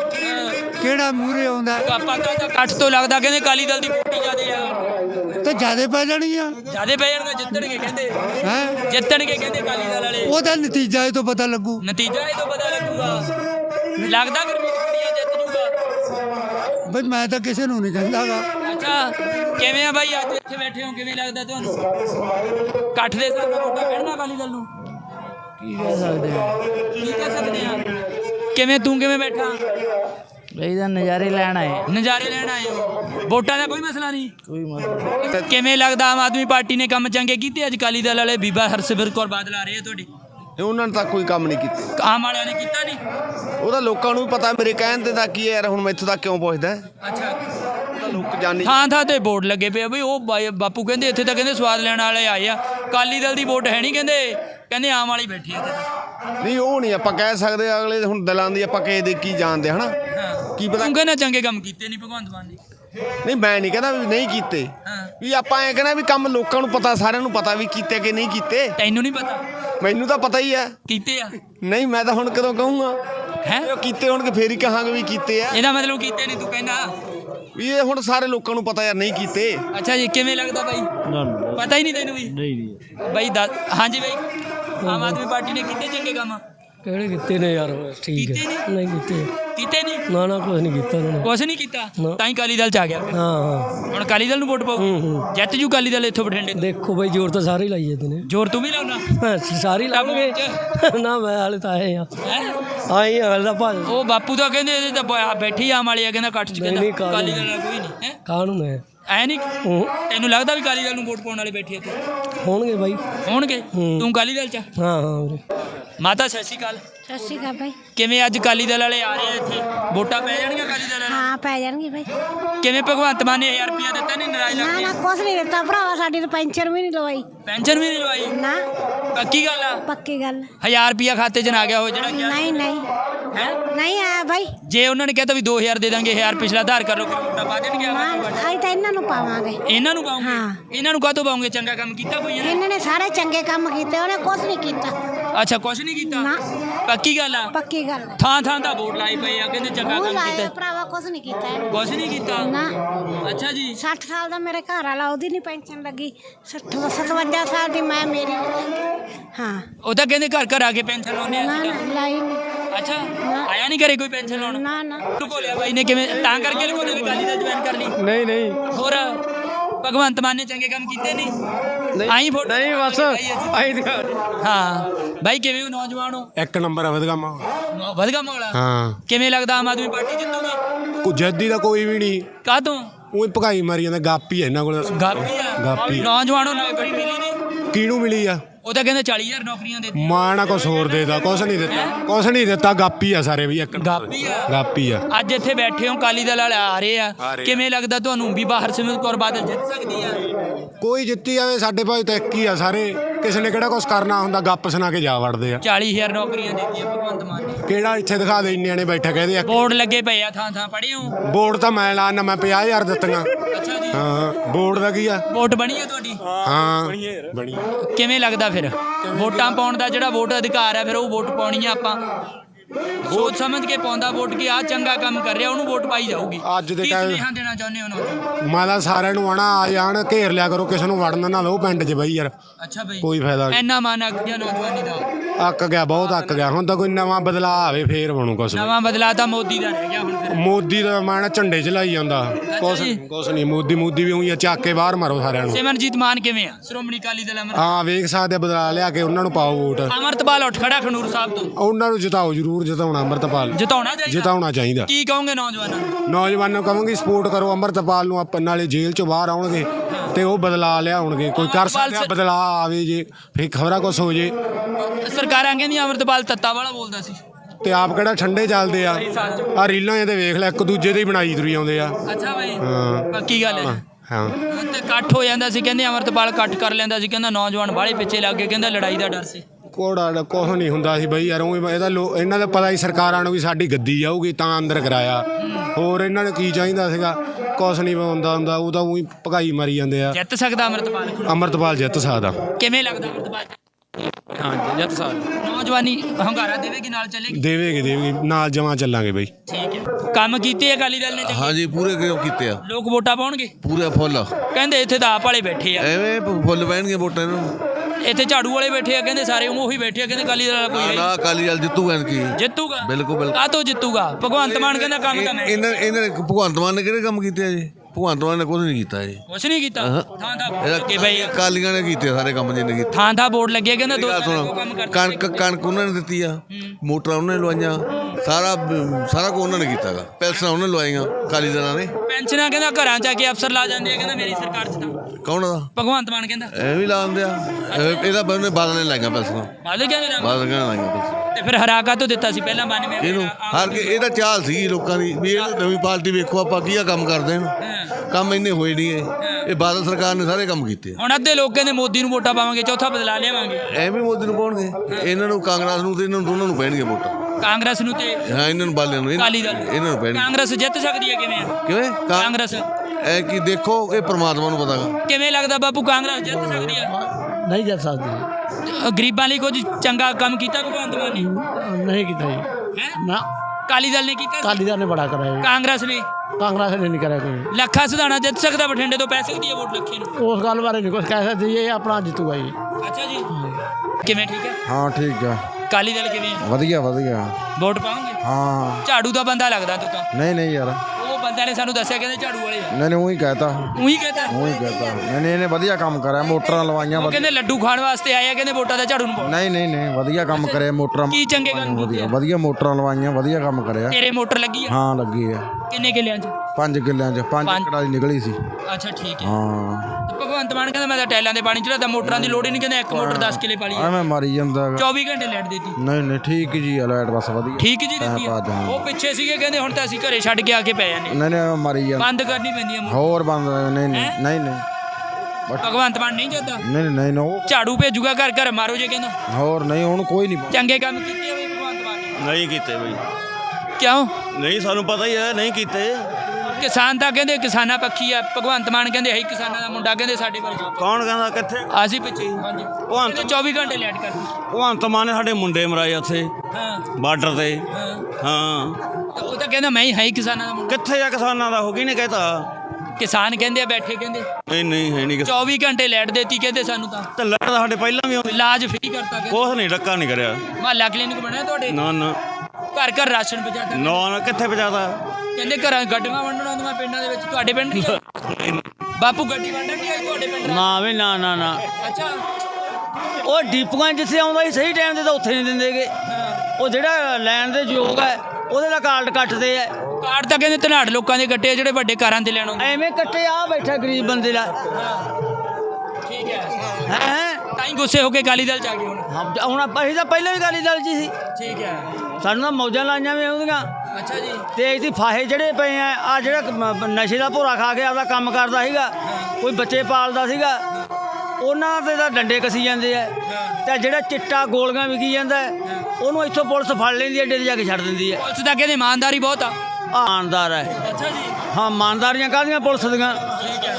ਕਿਹੜਾ ਮੂਹਰੇ ਆਉਂਦਾ? ਆਪਾਂ ਤਾਂ ਕੱਟ ਤੋਂ ਲੱਗਦਾ ਕਹਿੰਦੇ ਅਕਾਲੀ ਦਲ ਦੀ ਵੋਟੀ ਜ਼ਿਆਦੇ ਆ। ਤੇ ਜਿਆਦੇ ਪੈ ਜਾਣੀਆਂ ਜ਼ਿਆਦੇ ਪੈ ਜਾਣਗੇ ਜਿੱਤਣਗੇ ਕਹਿੰਦੇ। ਹੈ? ਜਿੱਤਣਗੇ ਕਹਿੰਦੇ ਅਕਾਲੀ ਦਲ ਵਾਲੇ। ਉਹਦਾ ਨਤੀਜਾ ਇਹ ਤੋਂ ਪਤਾ ਲੱਗੂ। ਨਤੀਜਾ ਇਹ ਤੋਂ ਪਤਾ ਲੱਗੂਗਾ। ਲੱਗਦਾ ਗੁਰਮੀਤ ਖੁੱਡੀਆਂ ਜਿੱਤ ਜੂਗਾ। ਬਈ ਮੈਂ ਤਾਂ ਕਿਸੇ ਨੂੰ ਨਹੀਂ ਕਹਿੰਦਾਗਾ। ਅੱਛਾ ਕਿਵੇਂ ਆ ਬਾਈ ਅੱਜ ਇੱਥੇ ਬੈਠੇ ਹੋ ਕਿਵੇਂ ਲੱਗਦਾ ਤੁਹਾਨੂੰ? ਇਕੱਠ ਦੇ ਨਾਲ ਵੋਟਾਂ ਪੈਣਨਾ ਅਕਾਲੀ ਦਲ ਨੂੰ? ਕੀ ਕਹਿ ਸਕਦੇ ਆ? ਕੀ ਕਹਿ ਸਕਦੇ ਆ? ਕਿਵੇਂ ਤੂੰ ਕਿਵੇਂ ਬੈਠਾ? ਬਈ ਦਾ ਨਜ਼ਾਰੇ ਲੈਣ ਆਏ। ਨਜ਼ਾਰੇ ਲੈਣ ਆਏ। ਹੋ ਵੋਟਾਂ ਦਾ ਕੋਈ ਮਸਲਾ ਨਹੀਂ। ਕੋਈ ਮਸਲਾ ਕਿਵੇਂ ਲੱਗਦਾ ਆਮ ਆਦਮੀ ਪਾਰਟੀ ਨੇ ਕੰਮ ਚੰਗੇ ਕੀਤੇ? ਅੱਜ ਅਕਾਲੀ ਦਲ ਵਾਲੇ ਬੀਬਾ ਹਰਸਿਮਰਤ ਕੌਰ ਬਾਦਲ ਆ ਰਹੇ ਆ ਤੁਹਾਡੀ। ਇਹ ਉਹਨਾਂ ਨੇ ਤਾਂ ਕੋਈ ਕੰਮ ਨਹੀਂ ਕੀਤੇ। ਆਮ ਵਾਲਿਆਂ ਨੇ ਕੀਤਾ ਨਹੀਂ? ਉਹਦਾ ਲੋਕਾਂ ਨੂੰ ਵੀ ਪਤਾ ਮੇਰੇ ਕਹਿਣ ਤੇ ਤਾਂ ਕੀ ਹੈ ਯਾਰ ਹੁਣ ਮੈਥੋਂ ਤਾਂ ਕਿਉਂ ਪੁੱਛਦਾ? ਹੈ? ਅੱਛਾ। ਉਹਦਾ ਲੋਕ ਜਾਣੀ ਥਾਂ ਥਾਂ ਤੇ ਬੋਰਡ ਲੱਗੇ ਪਏ ਆ ਬਈ ਉਹ ਬਾਈ- ਬਾਪੂ ਕਹਿੰਦੇ ਇੱਥੇ ਤਾਂ ਕਹਿੰਦੇ ਸਵਾਦ ਲੈਣ ਵਾਲੇ ਆਏ ਆ। ਅਕਾਲੀ ਦਲ ਦੀ ਵੋਟ ਹੈ ਨਹੀਂ ਕਹਿੰਦੇ ਕਹਿੰਦੇ ਆਮ ਵਾਲੀ ਬੈਠੀ ਆ ਇੱਥੇ। ਤਾਂ। ਨਹੀਂ ਉਹ ਨਹੀਂ ਆਪਾਂ ਕਹਿ ਸਕਦੇ ਅਗਲੇ ਹੁਣ ਦਿਲਾਂ ਦੀ ਆਪਾਂ ਕਿਸੇ ਦੇ ਕੀ ਜਾਣਦੇ ਹਨਾ? ਕੀ ਪਤਾ? ਤੂੰ ਕਹਿੰਦਾ ਚੰਗੇ ਕੰਮ ਕੀਤੇ ਨਹੀਂ ਭਗਵੰਤ ਮਾਨ ਨੇ ਨਹੀਂ ਮੈਂ ਨਹੀਂ ਕਹਿੰਦਾ ਵੀ ਨਹੀਂ ਕੀਤੇ। ਹਾਂ। ਵੀ ਆਪਾਂ ਐ ਕਹਿੰਦਾ ਵੀ ਕੰਮ ਲੋਕਾਂ ਨੂੰ ਪਤਾ ਸਾਰਿਆਂ ਨੂੰ ਪਤਾ ਵੀ ਕੀਤੇ ਕਿ ਨਹੀਂ ਕੀਤੇ। ਤੈਨੂੰ ਨਹੀਂ ਪਤਾ? ਮੈਨੂੰ ਤਾਂ ਪਤਾ ਹੀ ਆ। ਕੀਤੇ ਆ? ਨਹੀਂ ਮੈਂ ਤਾਂ ਹੁਣ ਕਦੋਂ ਕਹੂੰਗਾ। ਹੈ? ਇਹ ਕੀਤੇ ਹੋਣਗੇ ਫੇਰ ਹੀ ਕਹਾਂਗੇ ਵੀ ਕੀਤੇ ਆ। ਇਹਦਾ ਮਤਲਬ ਕੀਤੇ ਨਹੀਂ ਤੂੰ ਕਹਿੰਦਾ। ਵੀ ਇਹ ਹੁਣ ਸਾਰੇ ਲੋਕਾਂ ਨੂੰ ਪਤਾ ਯਾਰ ਨਹੀਂ ਕੀਤੇ। ਅੱਛਾ ਜੀ ਕਿਵੇਂ ਲੱਗਦਾ ਬਾਈ? ਪਤਾ ਹੀ ਨਹੀਂ ਤੈਨੂੰ ਵੀ? ਨਹੀਂ ਨਹੀਂ। ਬਾਈ ਦੱਸ ਹਾਂਜੀ ਬਾਈ। ਆਮ ਆਦਮੀ ਪਾਰਟੀ ਨੇ ਕੀਤੇ ਚੰਗੇ ਕੰਮ? ਕਿਹੜੇ ਕੀਤੇ ਨੇ ਯਾਰ? ਠੀਕ ਕੀਤੇ ਨਹੀਂ ਨਹੀਂ ਕੀਤੇ। ਕੀਤੇ ਨਹੀਂ ਨਾ ਨਾ ਕੁਝ ਨਹੀਂ ਕੀਤਾ ਉਹਨਾਂ ਨੇ। ਕੁਛ ਨਹੀਂ ਕੀਤਾ? ਤਾਂ ਹੀ ਕਾਲੀ ਦਲ ਚ ਆ ਗਿਆ। ਹਾਂ ਹਾਂ। ਹੁਣ ਕਾਲੀ ਦਲ ਨੂੰ ਵੋਟ ਪਾਓ। ਜਿੱਤ ਜੂ ਕਾਲੀ ਦਲ ਇੱਥੋਂ ਬਠਿੰਡੇ। ਦੇਖੋ ਬਈ ਜ਼ੋਰ ਤਾਂ ਸਾਰੇ ਹੀ ਲਾਈ ਜਾਂਦੇ ਨੇ। ਜ਼ੋਰ ਤੂੰ ਵੀ ਲਾਉਣਾ। ਅਸੀਂ ਸਾਰੇ ਹੀ ਲਾਵਾਂਗੇ ਨਾ ਮੈਂ ਹਾਲੇ ਤਾਂ ਆਏ ਆ ਹੈ? ਆਏ ਆ ਹਾਲੇ ਤਾਂ ਭਾਜ। ਉਹ ਬਾਪੂ ਤਾਂ ਕਹਿੰਦੇ ਇਹਦੇ ਤਾਂ ਬ- ਬੈਠੀ ਆਮ ਵਾਲੀ ਆ ਕਹਿੰਦਾ ਕੱਟ ਚ ਨਹੀਂ, ਕਹਿੰਦਾ ਨਹੀਂ, ਕਾਲੀ ਕਾਲੀ ਦਲ ਨਾਲ ਕੋਈ ਨਹੀਂ ਹੈ? ਕਾਹਨੂੰ ਹੈ ਐ ਨਹੀਂ? ਹੂੰ, ਤੈਨੂੰ ਲੱਗਦਾ ਵੀ ਕਾਲੀ ਦਲ ਨੂੰ ਵੋਟ ਪਾਉਣ ਵਾਲੇ ਬੈਠੇ ਇੱਥੇ? ਹੋਣਗੇ ਬਾਈ। ਹੋਣਗੇ? ਹੂੰ। ਤੂੰ ਕਾਲੀ ਦਲ ਚ ਆ? ਹਾਂ ਹਾਂ ਵੀਰੇ। ਮਾਤਾ ਸਤਿ ਸ਼੍ਰੀ ਅਕਾਲ। ਸਤਿ ਸ਼੍ਰੀ ਅਕਾਲ ਭਾਈ ਕਿਵੇਂ ਅੱਜ ਕਾਲੀ ਦਲ ਵਾਲੇ ਆ ਰਹੇ ਆ ਇੱਥੇ? ਵੋਟਾਂ ਪੈ ਜਾਣਗੀਆਂ ਕਾਲੀ ਦਲ ਵਾਲੇ ਹਾਂ ਪੈ ਜਾਣਗੇ ਭਾਈ ਕਿਵੇਂ ਭਗਵੰਤ ਮਾਨ ਨੇ 1000 ਰੁਪਇਆ ਦਿੱਤਾ ਨਹੀਂ ਨਾਰਾਜ਼ ਨਾ ਲੱਗਦੇ ਨਾ ਕੁਛ ਨਹੀਂ ਦਿੱਤਾ ਭਰਾਵਾ ਸਾਡੀ ਤਾਂ ਪੈਨਸ਼ਨ ਵੀ ਨਹੀਂ ਲਵਾਈ। ਪੈਨਸ਼ਨ ਵੀ ਨਹੀਂ ਲਵਾਈ? ਨਾ। ਪੱਕੀ ਗੱਲ ਆ? ਪੱਕੀ ਗੱਲ। 1000 ਰੁਪਇਆ ਖਾਤੇ 'ਚ ਨਾ ਗਿਆ ਹੋ ਜਿਹੜਾ ਕਿਹਾ ਨਹੀਂ ਨਹੀਂ। ਹੈ? ਨਹੀਂ ਆਇਆ ਭਾਈ ਜੇ ਉਹਨਾਂ ਨੇ ਕਹਿਤਾ ਵੀ 2000 ਦੇ ਦਾਂਗੇ 1000 ਪਿਛਲਾ ਆਧਾਰ ਕਰ ਲਓ ਕੋਈ ਅਸੀਂ ਤਾਂ ਇਹਨਾਂ ਨੂੰ ਪਾਵਾਂਗੇ। ਇਹਨਾਂ ਨੂੰ ਪਾਉਂਗੇ ਹਾਂ। ਇਹਨਾਂ ਨੂੰ ਕਾਹਤੋਂ ਪਾਉਂਗੇ ਚੰਗਾ ਕੰਮ ਕੀਤਾ ਕੋਈ ਇਹਨੇ ਇਹਨਾਂ ਨੇ ਸਾਰੇ ਚੰਗੇ ਕੰਮ ਕੀਤੇ ਉਹਨੇ ਕੁਝ ਨਹੀਂ ਕੀਤਾ। ਅੱਛਾ ਕੁਛ ਨਹੀਂ ਕੀਤਾ? ਨਾ। ਪੱਕੀ ਗੱਲ ਆ? ਪੱਕੀ ਗੱਲ। ਥਾਂ ਥਾਂ ਦਾ ਵੋਟ ਲਾਈ ਪਈ ਆ ਕਹਿੰਦੇ ਚੰਗਾ ਉਹ ਕੰਮ ਲਾਇਆ ਕੀਤਾ। ਭਰਾਵਾ ਕੁਝ ਨਹੀਂ ਕੀਤਾ ਇਹਨੇ। ਕੁਛ ਨਹੀਂ ਕੀਤਾ? ਨਾ। ਅੱਛਾ ਜੀ। 60 ਸਾਲ ਦਾ ਮੇਰੇ ਘਰ ਵਾਲਾ ਉਹਦੀ ਨਹੀਂ ਪੈਨਸ਼ਨ ਲੱਗੀ। 60 57 ਸਾਲ ਦੀ ਮੈਂ ਮੇਰੀ ਨਹੀਂ ਲੱਗੀ। ਹਾਂ। ਉਹ ਤਾਂ ਕਹਿੰਦੇ ਘਰ ਘਰ ਆ ਕੇ ਪੈਨਸ਼ਨ ਲਾਉਂਦੇ ਆ ਨਾ। ਲਾਈ ਨਹੀਂ ਅੱਛਾ ਆਇਆ ਨਹੀਂ ਘਰੇ ਕੋਈ ਪੈਨਸ਼ਨ ਲਾਉਣ? ਨਾ ਨਾ। ਲੁਕੋ ਲਿਆ ਬਾਈ ਨੇ ਕਿਵੇਂ ਤਾਂ ਕਰਕੇ ਲੁਕੋ ਲਿਆ ਵੀ ਗਾਲੀ ਦਾ ਜਵਾਨ ਕਰ ਲਈ ਨਹੀਂ ਨਹੀਂ। ਹੋਰ ਭਗਵੰਤ ਮਾਨ ਨੇ ਚੰਗੇ ਕੰਮ ਕੀਤੇ ਨਹੀਂ ਆਈ ਫੋਟੋ ਨਹੀਂ ਬਸ ਆਈ ਦਿਖਾ। ਹਾਂ ਬਾਈ ਕਿਵੇਂ ਹੋ ਨੌਜਵਾਨ ਹੋ? ਇੱਕ ਨੰਬਰ ਆ ਵਧਗਾਮਾ ਵਧਗਾ ਮੌਲਾ ਹਾਂ। ਕਿਵੇਂ ਲੱਗਦਾ ਆਮ ਆਦਮੀ ਪਾਰਟੀ ਜਿੱਤੂਗੀ? ਕੋ ਜੱਦੀ ਦਾ ਕੋਈ ਵੀ ਨਹੀਂ ਕਾਹਤੋਂ? ਉਹੀ ਭਗਾਈ ਮਾਰੀ ਜਾਂਦਾ ਗਾਪੀ ਹੈ ਇਹਨਾਂ ਕੋਲ। ਗਾਪੀ ਆ? ਗਾਪੀ। ਨੌਜਵਾਨੋਂ ਨੌਕਰੀ ਮਿਲੀ ਨਹੀਂ ਕਿਹਨੂੰ ਮਿਲੀ ਆ? ਉਹ ਤਾਂ ਕਹਿੰਦੇ 40000 ਨੌਕਰੀਆਂ ਦੇ ਦਿੱਤੀਆਂ। ਮਾਣਾ ਕੁਛ ਹੋਰ ਦੇਦਾ ਕੁਛ ਨਹੀਂ ਦਿੱਤਾ। ਕੁਛ ਨਹੀਂ ਦਿੱਤਾ ਗਾਪੀ ਆ ਸਾਰੇ ਵੀ ਇੱਕ। ਗਾਪੀ ਆ? ਗਾਪੀ ਆ। ਅੱਜ ਇੱਥੇ ਬੈਠੇ ਹੋ ਕਾਲੀ ਦਲ ਵਾਲੇ ਆ ਰਹੇ ਆ। ਆ ਰਹੇ ਆ। ਕਿਵੇਂ ਲੱਗਦਾ ਤੁਹਾਨੂੰ ਵੀ ਬਾਹਰ ਸਿਮਰਤ ਕੌਰ ਬਾਦਲ ਜਿੱਤ ਸਕਦੀ ਆ? ਕੋਈ ਜਿੱਤੀ ਜਾਵੇ ਸਾਡੇ ਭਾਈ ਤਾਂ ਇੱਕ ਹੀ ਆ ਸਾਰੇ। ਕਿਸੇ ਨੇ ਕਿਹੜਾ ਕੁਛ ਕਰਨਾ ਹੁੰਦਾ ਗੱਪ ਸੁਣਾ ਕੇ ਜਾ ਵੜਦੇ ਆ। 40000 ਨੌਕਰੀਆਂ ਦਿੱਤੀਆਂ ਭਗਵੰਤ ਮਾਨ ਨੇ। ਕਿਹੜਾ ਇੱਥੇ ਦਿਖਾ ਦੇ ਇੰਨਿਆਂ ਨੇ ਬੈਠਾ ਕਹਿੰਦੇ ਆ। ਬੋਰਡ ਲੱਗੇ ਪਏ ਆ ਥਾਂ ਥਾਂ ਪੜੇ ਹੋ? ਬੋਰਡ ਤਾਂ ਮੈਂ ਲਾਣਾ ਮੈਂ 50000 ਦਿੱਤੀਆਂ। ਅੱਛਾ ਜੀ। ਹਾਂ ਬੋਰਡ ਦਾ ਕੀ ਆ? ਵੋਟ ਬਣੀ ਆ ਤੁਹਾਡੀ? ਹਾਂ ਬਣੀ ਕਿਵੇਂ ਲੱਗਦਾ ਫਿਰ। ਵੋਟਾਂ ਪਾਉਣ ਦਾ ਜਿਹੜਾ ਵੋਟ ਅਧਿਕਾਰ ਹੈ ਫਿਰ ਉਹ ਵੋਟ ਪਾਉਣੀ ਆ ਆਪਾਂ। ਸੋਚ ਸਮਝ ਕੇ ਪਾਉਂਦਾ ਵੋਟ ਕਿ ਆ ਚੰਗਾ ਕੰਮ ਕਰ ਰਿਹਾ ਉਹਨੂੰ ਵੋਟ ਪਾਈ ਜਾਊਗੀ। ਅੱਜ ਦੇ ਕੀ ਟਾਈਮ- ਸੁਨੇਹਾ ਦੇਣਾ ਚਾਹੁੰਦੇ ਹੋ ਨੌਜਵਾਨ ਮੈਂ ਤਾਂ ਸਾਰਿਆਂ ਨੂੰ ਆਣਾ ਆ ਜਾਣ ਘੇਰ ਲਿਆ ਕਰੋ ਕਿਸੇ ਨੂੰ ਵੜਨ ਨਾ ਲਓ ਪਿੰਡ 'ਚ ਬਈ ਯਾਰ। ਅੱਛਾ ਬਈ ਕੋਈ ਫਾਇਦਾ ਨਹੀਂ। ਇੰਨਾ ਮਨ ਅੱਕ ਗਿਆ ਨੌਜਵਾਨੀ ਦਾ। ਅੱਕ ਗਿਆ ਬਹੁਤ ਅੱਕ ਗਿਆ। ਹੁਣ ਤਾਂ ਕੋਈ ਨਵਾਂ ਬਦਲਾਅ ਆਵੇ ਫੇਰ ਬਣੂ ਕੁਛ ਨਵਾਂ ਬਦਲਾ ਤਾਂ ਮੋਦੀ ਦਾ ਰਹਿ ਗਿਆ ਹੁਣ ਫਿਰ। ਮੋਦੀ ਦਾ ਮਾਣਾ ਝੰਡੇ ਚਲਾਈ ਜਾਂਦਾ। ਕੁਛ ਜੀ। ਕੁਛ ਨਹੀਂ ਮੋਦੀ ਮੋਦੀ ਵੀ ਉਹੀ ਆ ਚੱਕ ਕੇ ਬਾਹਰ ਮਾਰੋ ਸਾਰਿਆਂ ਨੂੰ। ਸਿਮਰਜੀਤ ਮਾਨ ਕਿਵੇਂ ਆ? ਸ਼੍ਰੋਮਣੀ ਅਕਾਲੀ ਦਲ ਅਮਰ ਹਾਂ ਵੇਖ ਸਕਦੇ ਆ, ਬਦਲਾ ਲਿਆ ਕੇ ਉਹਨਾਂ ਨੂੰ ਪਾਓ ਵੋਟ। ਅਮਰਤਪਾਲ ਉੱਠ ਖੜਾ ਖਨੂਰ ਸਾਹਿਬ ਤੋਂ। ਉਹਨਾਂ ਨੂੰ ਜਿਤਾਓ ਜ਼ਰੂਰ ਜਿਤਾਉਣਾ ਅੰਮ੍ਰਿਤਪਾਲ। ਜਿਤਾਉਣਾ ਚਾਹੀਦਾ? ਜਿਤਾਉਣਾ ਚਾਹੀਦਾ। ਕੀ ਕਹੋਗੇ ਨੌਜਵਾਨਾਂ ਨੂੰ? ਨੌਜਵਾਨਾਂ ਨੂੰ ਕਹਾਂਗੇ ਸਪੋਰਟ ਕਰੋ ਅੰਮ੍ਰਿਤਪਾਲ ਨੂੰ ਆਪਾਂ ਨਾਲੇ ਜੇਲ੍ਹ ਚੋਂ ਬਾਹਰ ਆਉਣਗੇ ਤੇ ਉਹ ਬਦਲਾ ਲਿਆਉਣਗੇ। ਕੋਈ ਕਰ ਸਕਦਾ ਬਦਲਾ ਆਵੇ ਜੇ ਫੇਰ ਖਬਰਾਂ ਕੁਛ ਹੋ ਜੇ। ਸਰਕਾਰਾਂ ਕਹਿੰਦੀਆਂ ਅਮਰਤਪਾਲ ਤੱਤਾ ਵਾਲਾ ਬੋਲਦਾ ਸੀ। ਤੇ ਆਪ ਕਿਹੜਾ ਠੰਡੇ ਚੱਲਦੇ ਆ। ਆ ਰੀਲਾਂ ਇਹਦੇ ਵੇਖ ਲੈ ਇੱਕ ਦੂਜੇ ਦੇ ਹੀ ਬਣਾਈ ਤੁਰੀ ਆਉਂਦੇ ਆ। ਅੱਛਾ ਬਈ। ਹਾਂ। ਪੱਕੀ ਗੱਲ ਹੈ? ਹਾਂ। ਤੇ ਇਕੱਠ ਹੋ ਜਾਂਦਾ ਸੀ ਕਹਿੰਦੇ ਅਮਰਤਪਾਲ ਇਕੱਠ ਕਰ ਲੈਂਦਾ ਸੀ ਕਹਿੰਦਾ ਨੌਜਵਾਨ ਬਾਹਲੇ ਪਿੱਛੇ ਲੱਗ ਗਏ ਕਹਿੰਦਾ ਲੜਾਈ ਦਾ ਡਰ ਸੀ। ਕੋੜਾ ਦਾ ਕੁਛ ਨਹੀਂ ਹੁੰਦਾ ਸੀ ਬਈ ਯਾਰ ਉਹ ਇਹਦਾ ਲੋ- ਇਹਨਾਂ ਦਾ ਪਤਾ ਹੀ ਸਰਕਾਰਾਂ ਨੂੰ ਵੀ ਸਾਡੀ ਗੱਦੀ ਆਊਗੀ ਤਾਂ ਅੰਦਰ ਕਰਾਇਆ। ਹੋਰ ਇਹਨਾਂ ਨੂੰ ਕੀ ਚਾਹੀਦਾ ਸੀਗਾ? ਕੁਛ ਨਹੀਂ ਹੁੰਦਾ ਹੁੰਦਾ ਉਹ ਤਾਂ ਉਹੀ ਭਗਾਈ ਮਾਰੀ ਜਾਂਦੇ ਆ। ਜਿੱਤ ਸਕਦਾ ਅਮਰਤਪਾਲ? ਅੰਮ੍ਰਿਤਪਾਲ ਜਿੱਤ ਸਕਦਾ। ਕਿਵੇਂ ਲੱਗਦਾ ਅਮਰਤਪਾਲ? ਹਾਂ ਜੱਤ ਸਾਹਿਬ ਨੌਜਵਾਨੀ ਹੰਗਾਰਾ ਦੇਵੇਗੀ ਨਾਲ ਚੱਲੇਗੀ? ਦੇਵੇਗੇ ਦੇਵੇਗੇ ਨਾਲ ਜਮਾ ਚੱਲਾਂਗੇ ਬਈ। ਠੀਕ ਹੈ। ਕੰਮ ਕੀਤੇ ਆ ਅਕਾਲੀ ਦਲ ਨੇ ਚੰਗੇ? ਹਾਂਜੀ ਪੂਰੇ ਕਿਉਂ ਕੀਤੇ ਆ? ਲੋਕ ਵੋਟਾਂ ਪਾਉਣਗੇ? ਪੂਰੇ ਫੁੱਲ। ਕਹਿੰਦੇ ਇੱਥੇ ਤਾਂ ਆਪ ਵਾਲੇ ਬੈਠੇ ਆ। ਐਵੇਂ ਫੁੱਲ ਪੈਣਗੇ ਵੋਟਾਂ ਨੂੰ। ਇੱਥੇ ਝਾੜੂ ਵਾਲੇ ਬੈਠੇ ਆ ਕਹਿੰਦੇ ਸਾਰੇ ਉਹੀ ਬੈਠੇ ਆ ਕਹਿੰਦੇ ਅਕਾਲੀ ਦਲ ਵਾਲਾ ਕੋਈ ਹੈ ਹੀ ਨਾ ਅਕਾਲੀ ਦਲ ਜਿੱਤੂ ਐਨਕੀ ਨਹੀਂ। ਜਿੱਤੂਗਾ। ਬਿਲਕੁਲ, ਬਿਲਕੁਲ। ਕਾਹਤੋਂ ਜਿੱਤੂਗਾ। ਭਗਵੰਤ ਮਾਨ ਕਹਿੰਦਾ ਕੰਮ ਤਾਂ ਮੈਂ ਇਹਨਾਂ ਇਹਨਾਂ ਨੇ ਭਗਵੰਤ ਮਾਨ ਨੇ ਕਿਹੜੇ ਕੰਮ ਕੀਤੇ ਆ ਜੀ? ਭਗਵੰਤ ਮਾਨ ਨੇ ਕੁਝ ਨਹੀਂ ਕੀਤਾ ਜੀ। ਕੁਛ ਨਹੀਂ ਕੀਤਾ? ਥਾਂ ਥਾਂ ਪਏ ਆ ਅਕਾਲੀਆਂ ਨੇ ਕੀਤੇ ਸਾਰੇ ਕੰਮ ਜਿੰਨੇ ਕੀਤੇ। ਥਾਂ ਥਾਂ ਬੋਰਡ ਲੱਗੇ ਕਹਿੰਦਾ ਦੋ ਗੱਲ ਸਾਲ ਸੁਣੋ ਕੰਮ ਕਰਦੇ ਕਣਕ ਕਣਕ ਉਹਨਾਂ ਨੇ ਦਿੱਤੀ ਆ ਮੋਟਰਾਂ ਉਹਨਾਂ ਨੇ ਲਵਾਈਆਂ ਸਾਰਾ ਸਾਰਾ ਕੁਝ ਉਹਨਾਂ ਨੇ ਕੀਤਾਗਾ। ਪੈਸਾ ਉਹਨਾਂ ਨੇ ਲਵਾਈਆਂ ਅਕਾਲੀ ਦਲਾਂ ਨੇ। ਪੈਨਸ਼ਨਾਂ ਕਹਿੰਦਾ ਘਰਾਂ ਚ ਆ ਕੇ ਅਫਸਰ ਲਾ ਜਾਂਦੇ ਆ ਕਹਿੰਦਾ ਮੇਰੀ ਸਰਕਾਰ ਚ ਤਾਂ। ਕੌਣ ਦਾ ਭਗਵੰਤ ਮਾਨ ਕਹਿੰਦਾ। ਐਵੇਂ ਹੀ ਲਾ ਦਿੰਦੇ ਆ। ਐਵੇਂ- ਇਹਦਾ ਬੰਦੇ ਬਾਦਲ ਨੇ ਲਾਈਆਂ ਪੈਸਾ ਮਾਲਕ ਕਹਿੰਦੇ ਨਾ ਬਾਦਲ ਕਹਿੰਦਾ ਲਾਈਆਂ ਪੈਸਾ। ਤੇ ਫਿਰ ਹਰਾਕਾ ਤੋਂ ਦਿੱਤਾ ਸੀ ਪਹਿਲਾਂ 92 ਇਹਨੂੰ ਹਾਰ ਕੇ ਇਹਦਾ ਚਾਲ ਸੀ ਲੋਕਾਂ ਦੀ ਵੀ ਇਹ ਨਵੀਂ ਪਾਰਟੀ ਵੇਖੋ ਆਪਾਂ ਕੀ ਆ ਕੰਮ ਕਰਦੇ ਹਾਂ। ਕੰਮ ਇੰਨੇ ਹੋਏ ਨਹੀਂ ਇਹ। ਇਹ ਬਾਦਲ ਸਰਕਾਰ ਨੇ ਸਾਰੇ ਕੰਮ ਕੀਤੇ ਹੁਣ ਅੱਧੇ ਲੋਕ ਕਹਿੰਦੇ ਮੋਦੀ ਨੂੰ ਵੋਟਾਂ ਪਾਵਾਂਗੇ ਚੌਥਾ ਬਦਲਾ ਲਿਆਵਾਂਗੇ। ਐਵੇਂ ਮੋਦੀ ਨੂੰ ਪਾਉਣਗੇ। ਇਹਨਾਂ ਨੂੰ ਕਾਂਗਰਸ ਨੂੰ ਤੇ ਇਹਨਾਂ ਨੂੰ ਦੋਨਾਂ ਨੂੰ ਪੈਣਗੇ ਵੋਟਾਂ। ਕਾਂਗਰਸ ਨੂੰ ਤੇ ਹਾਂ ਇਹਨਾਂ ਨੂੰ ਬਾਲਿਆਂ ਨੂੰ। ਇਹਨਾਂ ਅਕਾਲੀ ਦਲ ਇਹਨਾਂ ਨੂੰ ਪੈਣਗੇ ਕਾਂਗਰਸ ਜਿੱਤ ਸਕਦੀ ਹੈ ਕਿਵੇਂ? ਕਿਵੇਂ? ਕਾਂਗਰਸ। ਐ ਕੀ ਦੇਖੋ ਇਹ ਪ੍ਰਮਾਤਮਾ ਨੂੰ ਪਤਾਗਾ ਕਿਵੇਂ ਲੱਗਦਾ ਬਾਪੂ ਕਾਂਗਰਸ ਜਿੱਤ ਸਕਦੀ ਹੈ ਨਹੀਂ ਜਾ ਸਕਦੀ। ਅ, ਗਰੀਬਾਂ ਲਈ ਕੁਝ ਚੰਗਾ ਕੰਮ ਕੀਤਾ ਭਗਵੰਤ ਮਾਨ ਨੇ? ਨਹੀਂ ਕੀਤਾ ਜੀ। ਹੈ? ਨਾ। ਕਾਲੀ ਦਲ ਨੇ ਕੀਤਾ ਸੀ? ਦਲ ਨੇ ਬੜਾ ਕਰਾਇਆ ਕਾਂਗਰਸ ਨੇ? ਕਾਂਗਰਸ ਨੇ ਨਹੀਂ ਕਰਿਆ ਕੋਈ। ਲੱਖਾ ਸਿਧਾਣਾ ਜਿੱਤ ਸਕਦਾ ਬਠਿੰਡੇ ਤੋਂ ਪੈ ਸਕਦੀ ਹੈ ਵੋਟ ਲੱਖੇ ਨੂੰ। ਉਸ ਗੱਲ ਬਾਰੇ ਨਹੀਂ ਕੁਝ ਕਹਿ ਸਕਦੇ ਜੀ ਇਹ ਆਪਣਾ ਜਿੱਤੂਗਾ ਜੀ। ਅੱਛਾ ਜੀ। ਕਿਵੇਂ ਠੀਕ ਹੈ? ਹਾਂ ਠੀਕ ਆ। ਕਾਲੀ ਦਲ ਕਿਵੇਂ ਹੈ? ਵਧੀਆ ਵਧੀਆ। ਵੋਟ ਪਾਉਂਗੇ ਹਾਂ। ਝਾੜੂ ਦਾ ਬੰਦਾ ਲੱਗਦਾ ਤੂੰ ਤਾਂ। ਨਹੀਂ ਨਹੀਂ ਯਾਰ। ਬੰਦਿਆਂ ਨੇ ਸਾਨੂੰ ਦੱਸਿਆ ਕਹਿੰਦੇ ਝਾੜੂ ਵਾਲੇ। ਆ ਨਹੀਂ ਨਹੀਂ ਉਹੀ ਕਹਤਾ। ਉਹੀ ਕਹਿੰਦਾ ਉਹੀ ਕਹਤਾ। ਨਹੀਂ ਨਹੀਂ ਇਹਨੇ ਵਧੀਆ ਕੰਮ ਕਰਿਆ ਮੋਟਰਾਂ ਲਵਾਈਆਂ ਉਹ ਵਧੀਆ। ਕਹਿੰਦੇ ਲੱਡੂ ਖਾਣ ਵਾਸਤੇ ਆਏ ਆ ਕਹਿੰਦੇ ਵੋਟਾਂ ਦਾ ਝਾੜੂ ਨੂੰ ਪਾਓ। ਨਹੀਂ ਨਹੀਂ ਨਹੀਂ ਵਧੀਆ ਕੰਮ ਕਰਿਆ ਮੋਟਰਾਂ ਕੀ ਚੰਗੇ ਕੰਮ? ਵਧੀਆ ਮੋਟਰਾਂ ਲਵਾਈਆਂ ਵਧੀਆ ਕੰਮ ਕਰਿਆ। ਤੇਰੇ ਮੋਟਰ ਲੱਗੀ ਆ? ਹਾਂ ਲੱਗੀ ਆ। ਕਿੰਨੇ ਕਿੱਲਿਆਂ 'ਚ? 5 ਕਿੱਲਿਆਂ ਚ 5 ਪੰਜ। ਕੜਾਈ ਨਿਕਲੀ ਸੀ। ਅੱਛਾ ਠੀਕ ਹੈ। ਹਾਂ। ਤੇ ਭਗਵੰਤ ਮਾਨ ਕਹਿੰਦਾ ਮੈਂ ਤਾਂ ਟੈਲਾਂ ਦੇ ਪਾਣੀ ਚੜਾਦਾ ਮੋਟਰਾਂ ਦੀ ਲੋੜ ਹੀ ਨਹੀਂ। ਕਹਿੰਦਾ ਇੱਕ ਮੋਟਰ 10 ਕਿੱਲੇ ਪਾਲੀ ਆ। ਐਵੇਂ ਮਾਰੀ ਜਾਂਦਾ ਗਾ। 24 ਘੰਟੇ ਲੈਟ ਦਿੱਤੀ। ਨਹੀਂ ਨਹੀਂ ਠੀਕ ਜੀ ਆ ਲਾਈਟ ਬਸ ਵਧੀਆ। ਠੀਕ ਜੀ ਦਿੱਤੀ ਆ। ਹਾਂ। ਉਹ ਪਿੱਛੇ ਸੀਗੇ ਕਹਿੰਦੇ ਹੁਣ ਤਾਂ ਅਸੀਂ ਘਰੇ ਛੱਡ ਕੇ ਆ ਕੇ ਪੈ ਜਾਂਦੇ ਨਹੀਂ ਨਹੀਂ ਐਵੇਂ ਮਾਰੀ ਜਾਂਦਾ। ਬੰਦ ਕਰਨੀ ਪੈਂਦੀ ਆ ਮੋਟਰ। ਹੋਰ ਬੰਦ ਨਹੀਂ ਨਹੀਂ ਹੈਂ? ਨਹੀਂ ਨਹੀਂ। ਭਗਵੰਤ ਮਾਨ ਨਹੀਂ ਜਾਂਦਾ। ਨਹੀਂ ਨਹੀਂ ਨਹੀਂ ਉਹ ਝਾੜੂ ਭੇਜੂਗਾ ਘਰ ਘਰ ਮਾਰੋ ਜੇ ਕਹਿੰਦਾ। ਹੋਰ ਨਹੀਂ ਹੁਣ ਕੋਈ ਨਹੀਂ। ਚੰਗੇ ਕੰਮ ਕੀਤੇ ਹੋਏ ਭਗਵੰਤ ਮਾਨ ਨੇ। ਨਹੀਂ ਕੀਤੇ ਬਈ। ਕਿਉਂ? ਨਹੀਂ ਸਾਨੂੰ ਪਤਾ ਹੀ ਹੈ ਨਹੀਂ ਕੀਤੇ। ਕਿਸਾਨ ਤਾਂ ਕਹਿੰਦੇ ਕਿਸਾਨਾਂ ਪੱਖੀ ਆ ਭਗਵੰਤ ਮਾਨ ਕਹਿੰਦੇ ਹੈ ਕਿਸਾਨਾਂ ਦਾ ਮੁੰਡਾ ਕਹਿੰਦੇ ਸਾਡੇ ਪਰ ਕੌਣ ਕਹਿੰਦਾ ਕਿੱਥੇ? ਅਸੀਂ ਪਿੱਛੇ ਹਾਂਜੀ। ਭਗਵੰਤ- ਕਹਿੰਦੇ 24 ਘੰਟੇ ਲੈਟ ਕਰਦੀ। ਭਗਵੰਤ ਮਾਨ ਨੇ ਸਾਡੇ ਮੁੰਡੇ ਮਰਾਏ ਉੱਥੇ। ਹਾਂ। ਬਾਰਡਰ ਤੇ। ਹਾਂ। ਉਹ ਤਾਂ ਕਹਿੰਦਾ ਮੈਂ ਹੀ ਹੈ ਕਿਸਾਨਾਂ ਦਾ ਮੁੰਡਾ। ਕਿੱਥੇ ਆ ਕਿਸਾਨਾਂ ਦਾ? ਹੋ ਗਈ ਨੇ ਕਹਿਤਾ? ਕਿਸਾਨ ਕਹਿੰਦੇ ਆ ਬੈਠੇ ਕਹਿੰਦੇ। ਨਹੀਂ ਨਹੀਂ ਹੈ ਨਹੀਂ 24 ਘੰਟੇ ਲੈਟ ਦੇਤੀ ਕਹਿੰਦੇ ਸਾਨੂੰ ਤਾਂ। ਤੇ ਤਾਂ ਸਾਡੇ ਪਹਿਲਾਂ ਵੀ ਆਉਂਦੀ। ਇਲਾਜ ਫ੍ਰੀ ਕਰਤਾ ਕਹਿੰਦੇ। ਕੁਛ ਨਹੀਂ ਡੱਕਾ ਨਹੀਂ ਕਰਿਆ। ਮਹੱਲਾ ਕਲੀਨਿਕ ਬਣਿਆ ਤੁਹਾਡੇ? ਨਾ ਨਾ। ਘਰ ਘਰ ਰਾਸ਼ਨ ਪਹੁੰਚਾਤਾ ਨਾ ਨਾ ਕਿੱਥੇ ਪਜਾਤਾ ਕਹਿੰਦੇ ਘਰਾਂ ਗੱਡੀਆਂ ਵੰਡਣ ਆਉਂਦੀਆਂ ਪਿੰਡਾਂ ਦੇ ਵਿੱਚ। ਤੁਹਾਡੇ ਪਿੰਡ ਨਹੀਂ ਆਈ? ਬਾਪੂ ਗੱਡੀ ਵੰਡਣ ਨਹੀਂ ਆਈ ਤੁਹਾਡੇ ਪਿੰਡ ਨਾ ਵੀ ਨਾ ਨਾ ਨਾ। ਅੱਛਾ। ਉਹ ਡੀਪੂਆਂ ਜਿੱਥੇ ਆਉਂਦਾ ਸੀ ਸਹੀ ਟਾਈਮ ਤੇ ਤਾਂ ਉੱਥੇ ਨਹੀਂ ਦਿੰਦੇਗੇ ਉਹ ਜਿਹੜਾ ਲੈਣ ਦੇ ਯੋਗ ਹੈ ਉਹਦੇ ਦਾ ਕਾਰਡ ਕੱਟਦੇ ਆ। ਕਾਰਡ ਤਾਂ ਕਹਿੰਦੇ ਧਨਾੜ ਲੋਕਾਂ ਦੇ ਕੱਟੇ ਆ ਜਿਹੜੇ ਵੱਡੇ ਕਾਰਾਂ ਤੇ ਲੈਣ ਆਉਂਦੇ। ਐਵੇਂ ਕੱਟੇ ਆ ਬੈਠਾ ਗਰੀਬ ਬੰਦੇ ਦਾ। ਠੀਕ ਹੈ। ਹੈ? ਤਾਂ ਹੀ ਗੁੱਸੇ ਹੋ ਕੇ ਗਾਲੀ ਦਲ ਚ ਆ ਗਏ ਹੁਣ। ਹੁਣ ਆਪਾਂ ਅਸੀਂ ਤਾਂ ਪਹਿਲਾਂ ਵੀ ਗਾਲੀ ਦਲ ਜੀ ਸੀ। ਠੀਕ ਹੈ। ਸਾਨੂੰ ਤਾਂ ਮੌਜਾਂ ਲਾਈਆਂ ਵੀ ਉਹਦੀਆਂ। ਅੱਛਾ ਜੀ। ਤੇ ਇਹਦੀ ਫਾਹੇ ਜਿਹੜੇ ਪਏ ਆ ਆ ਜਿਹੜਾ ਮ- ਨਸ਼ੇ ਦਾ ਭੋਰਾ ਖਾ ਕੇ ਆਪਦਾ ਕੰਮ ਕਰਦਾ ਸੀਗਾ ਕੋਈ ਬੱਚੇ ਪਾਲਦਾ ਸੀਗਾ ਉਹਨਾਂ ਤੇ ਤਾਂ ਡੰਡੇ ਕਸੀ ਜਾਂਦੇ ਆ। ਤੇ ਜਿਹੜਾ ਚਿੱਟਾ ਗੋਲੀਆਂ ਵਿਕੀ ਜਾਂਦਾ ਹੈ, ਉਹਨੂੰ ਇੱਥੋਂ ਪੁਲਿਸ ਫੜ ਲੈਂਦੀ ਹੈ ਡੇਰੇ ਜਾ ਕੇ ਛੱਡ ਦਿੰਦੀ ਹੈ ਪੁਲਿਸ ਤਾਂ ਕਹਿੰਦੇ ਇਮਾਨਦਾਰੀ ਬਹੁਤ ਆ। ਇਮਾਨਦਾਰ ਹੈ ਅੱਛਾ ਜੀ। ਹਾਂ ਇਮਾਨਦਾਰੀਆਂ ਕਾਹਦੀਆਂ ਪੁਲਿਸ ਦੀਆਂ? ਠੀਕ ਹੈ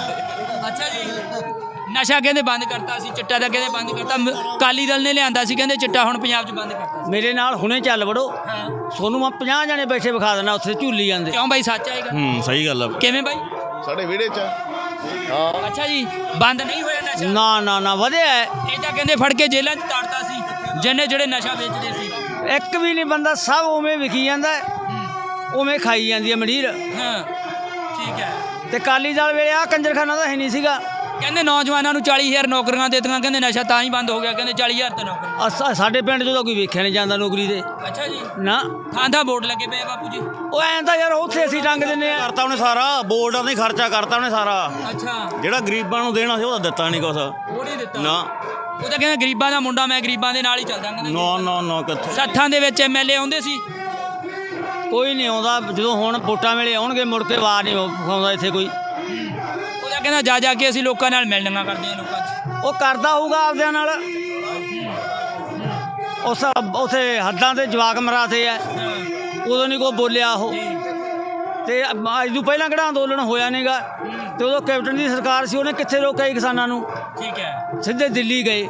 ਅੱਛਾ ਜੀ। ਨਸ਼ਾ ਕਹਿੰਦੇ ਬੰਦ ਕਰਤਾ ਸੀ ਚਿੱਟਾ ਦਾ ਕਹਿੰਦੇ ਬੰਦ ਕਰਤਾ ਮ- ਕਾਲੀ ਦਲ ਨੇ ਲਿਆਂਦਾ ਸੀ ਕਹਿੰਦੇ ਚਿੱਟਾ ਹੁਣ ਪੰਜਾਬ 'ਚ ਬੰਦ ਕਰਤਾ ਮੇਰੇ ਨਾਲ ਹੁਣੇ ਚੱਲ ਵੜੋ। ਹਾਂ। ਸੋਨੂੰ ਮੈਂ 50 ਜਣੇ ਬੈਠੇ ਵਿਖਾ ਦੇਣਾ ਉੱਥੇ ਝੂਲੀ ਜਾਂਦੇ। ਕਿਉਂ ਬਾਈ ਸੱਚ ਆਏਗਾ? ਹੂੰ ਸਹੀ ਗੱਲ ਆ। ਕਿਵੇਂ ਬਾਈ? ਸਾਡੇ ਵਿਹੜੇ 'ਚ ਅੱਛਾ ਜੀ ਬੰਦ ਨਹੀਂ ਹੋਇਆ ਨਸ਼ਾ? ਨਾ ਨਾ ਨਾ ਵਧਿਆ ਹੈ। ਇਹ ਤਾਂ ਕਹਿੰਦੇ ਫੜ ਕੇ ਜੇਲ੍ਹਾਂ 'ਚ ਤਾੜਤਾ ਸੀ ਜਿਹਨੇ ਜਿਹੜੇ ਨਸ਼ਾ ਵੇਚਦੇ ਸੀ। ਇੱਕ ਵੀ ਨਹੀਂ ਬੰਦਾ ਸਭ ਉਵੇਂ ਵਿਕੀ ਜਾਂਦਾ ਹੈ, ਉਵੇਂ ਖਾਈ ਜਾਂਦੀ ਹੈ ਮੰਡੀਰ ਹਾਂ ਠੀਕ ਹੈ। ਤੇ ਕਾਲੀ ਦਲ ਵੇਲੇ ਆ ਕੰਜਰਖਾਨਾ ਤਾਂ ਹੈ ਨਹੀਂ ਸੀਗਾ। ਕਹਿੰਦੇ ਨੌਜਵਾਨਾਂ ਨੂੰ 40000 ਨੌਕਰੀਆਂ ਦੇ ਦਿੱਤੀਆਂ ਕਹਿੰਦੇ ਨਸ਼ਾ ਤਾਂ ਹੀ ਬੰਦ ਹੋ ਗਿਆ ਕਹਿੰਦੇ 40000 ਤਾਂ ਨੌਕਰੀ ਸਾਡੇ ਪਿੰਡ 'ਚੋਂ ਤਾਂ ਕੋਈ ਵੇਖਿਆ ਨਹੀਂ ਜਾਂਦਾ ਨੌਕਰੀ ਦੇ। ਅੱਛਾ ਜੀ। ਨਾ। ਥਾਂ ਥਾਂ ਬੋਰਡ ਲੱਗੇ ਪਏ ਆ ਬਾਪੂ ਜੀ। ਉਹ ਐਂ ਤਾਂ ਯਾਰ ਉੱਥੇ ਅਸੀਂ ਟੰਗ ਦਿੰਨੇ ਆ। ਕਰਤਾ ਉਹਨੇ ਸਾਰਾ ਬੋਰਡ ਨਹੀਂ ਖਰਚਾ ਕਰਤਾ ਉਹਨੇ ਸਾਰਾ। ਅੱਛਾ। ਜਿਹੜਾ ਗਰੀਬਾਂ ਨੂੰ ਦੇਣਾ ਸੀ ਉਹਦਾ ਦਿੱਤਾ ਨਹੀਂ ਕੁਛ। ਉਹ ਨਹੀਂ ਦਿੱਤਾ। ਨਾ। ਉਹ ਤਾਂ ਕਹਿੰਦਾ ਗਰੀਬਾਂ ਦਾ ਮੁੰਡਾ ਮੈਂ ਗਰੀਬਾਂ ਦੇ ਨਾਲ ਹੀ ਚੱਲਦਾ ਕਹਿੰਦਾ ਨਾ ਨਾ ਨਾ ਕਿੱਥੇ? ਸੱਠਾਂ ਦੇ ਵਿੱਚ ਐਮਐਲਏ ਆਉਂਦੇ ਸੀ। ਕੋਈ ਨਹੀਂ ਆਉਂਦਾ ਜਦੋਂ ਹੁਣ ਵੋਟਾਂ ਵੇਲੇ ਆਉਣਗੇ ਮੁੜ ਕੇ ਵਾਰ ਨਹੀਂ ਆਉਂਦਾ ਇੱਥੇ ਕੋਈ। ਤਾਂ ਕਹਿੰਦਾ ਜਾ ਜਾ ਕੇ ਅਸੀਂ ਲੋਕਾਂ ਨਾਲ ਮਿਲਣੀਆਂ ਕਰਦੇ ਹਾਂ ਲੋਕਾਂ 'ਚ। ਉਹ ਕਰਦਾ ਹੋਊਗਾ ਆਪਦਿਆਂ ਨਾਲ। ਉਸ ਉਥੇ ਹੱਦਾਂ ਤੇ ਜਵਾਕ ਮਰਾਤੇ ਆ। ਉਦੋਂ ਨਹੀਂ ਕੋਈ ਬੋਲਿਆ ਉਹ। ਤੇ ਅੱਜ ਤੋਂ ਪਹਿਲਾਂ ਕਿਹੜਾ ਅੰਦੋਲਨ ਹੋਇਆ ਨਹੀਂਗਾ ਤੇ ਉਦੋਂ ਕੈਪਟਨ ਦੀ ਸਰਕਾਰ ਸੀ ਉਹਨੇ ਕਿੱਥੇ ਰੋਕਿਆ ਸੀ ਕਿਸਾਨਾਂ ਨੂੰ? ਠੀਕ ਹੈ। ਸਿੱਧੇ ਦਿੱਲੀ ਗਏ।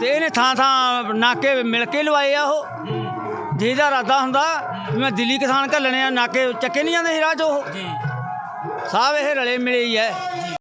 ਤੇ ਇਹਨੇ ਥਾਂ ਥਾਂ ਨਾਕੇ ਮਿਲ ਕੇ ਲਵਾਏ ਆ ਉਹ। ਜੇ ਇਹਦਾ ਇਰਾਦਾ ਹੁੰਦਾ ਵੀ ਮੈਂ ਦਿੱਲੀ ਕਿਸਾਨ ਘੱਲਣੇ ਆ ਨਾਕੇ ਚੱਕੇ ਨਹੀਂ ਜਾਂਦੇ ਸੀ ਰਾਹ 'ਚ ਉਹ। ਜੀ ਇਹ ਰਲੇ ਮਿਲੇ ਹੀ ਐ